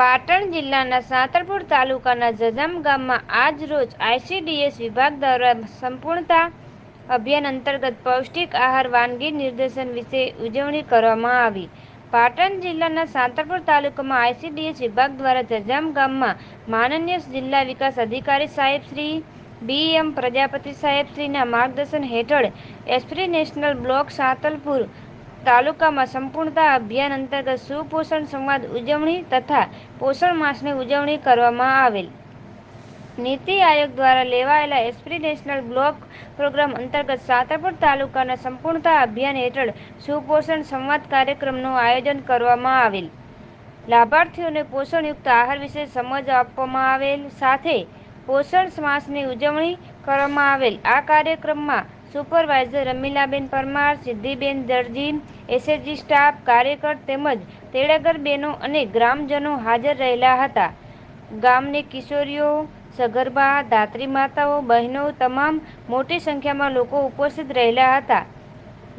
પાટણ જિલ્લાના સાંતરપુર તાલુકાના જજામ ગામમાં આજ રોજ આઈસીડીએસ વિભાગ દ્વારા સંપૂર્ણતા અભિયાન અંતર્ગત પૌષ્ટિક આહાર વાનગી નિર્દેશન વિશે ઉજવણી કરવામાં આવી. પાટણ જિલ્લાના સાંતરપુર તાલુકામાં આઈસીડીએસ વિભાગ દ્વારા જજામ ગામમાં માનનીય જિલ્લા વિકાસ અધિકારી સાહેબ શ્રી બી એમ પ્રજાપતિ સાહેબ શ્રીના માર્ગદર્શન હેઠળ એસ્પ્રી નેશનલ બ્લોક સાંતલપુર તાલુકામાં સંપૂર્ણતા અભિયાન અંતર્ગત સુપોષણ સંવાદ ઉજવણી તથા પોષણ માસની ઉજવણી કરવામાં આવેલ. નીતિ આયોગ દ્વારા લેવાયેલા એસ્પિરેશનલ બ્લોક પ્રોગ્રામ અંતર્ગત સાતરપુર તાલુકાના સંપૂર્ણતા અભિયાન હેઠળ સુપોષણ સંવાદ કાર્યક્રમનું આયોજન કરવામાં આવેલ. લાભાર્થીઓને પોષણયુક્ત આહાર વિશે સમજ આપવામાં આવેલ. સાથે પોષણ માસની ઉજવણી કરવામાં આવેલ. આ કાર્યક્રમમાં supervisor Ramilaben Parmar, Siddhiben Darji SHG staff, કાર્યકર તેમજ તેડાગરબેનો અને ગ્રામજનો હાજર રહેલા હતા. ગામની કિશોરીઓ, સગર્ભા ધાત્રી માતાઓ, બહેનો તમામ મોટી સંખ્યામાં લોકો ઉપસ્થિત રહેલા હતા,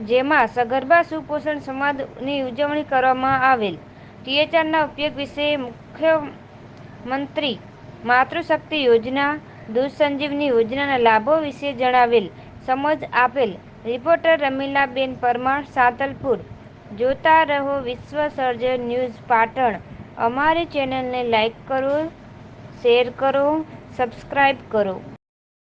જેમાં સગર્ભા સુપોષણ સંવાદની ઉજવણી કરવામાં આવેલ. ટીએચઆરના ઉપયોગ વિશે મુખ્યમંત્રી માતૃશક્તિ યોજના, દૂધ સંજીવની યોજનાના લાભો વિશે જણાવેલ. સમજ આપેલ. રિપોર્ટર રમીલાબેન પરમાર, સાતલપુર. જોતા રહો વિશ્વ સર્જન ન્યૂઝ પાટણ. અમારી ચેનલને લાઈક કરો, શેર કરો સબસ્ક્રાઈબ કરો.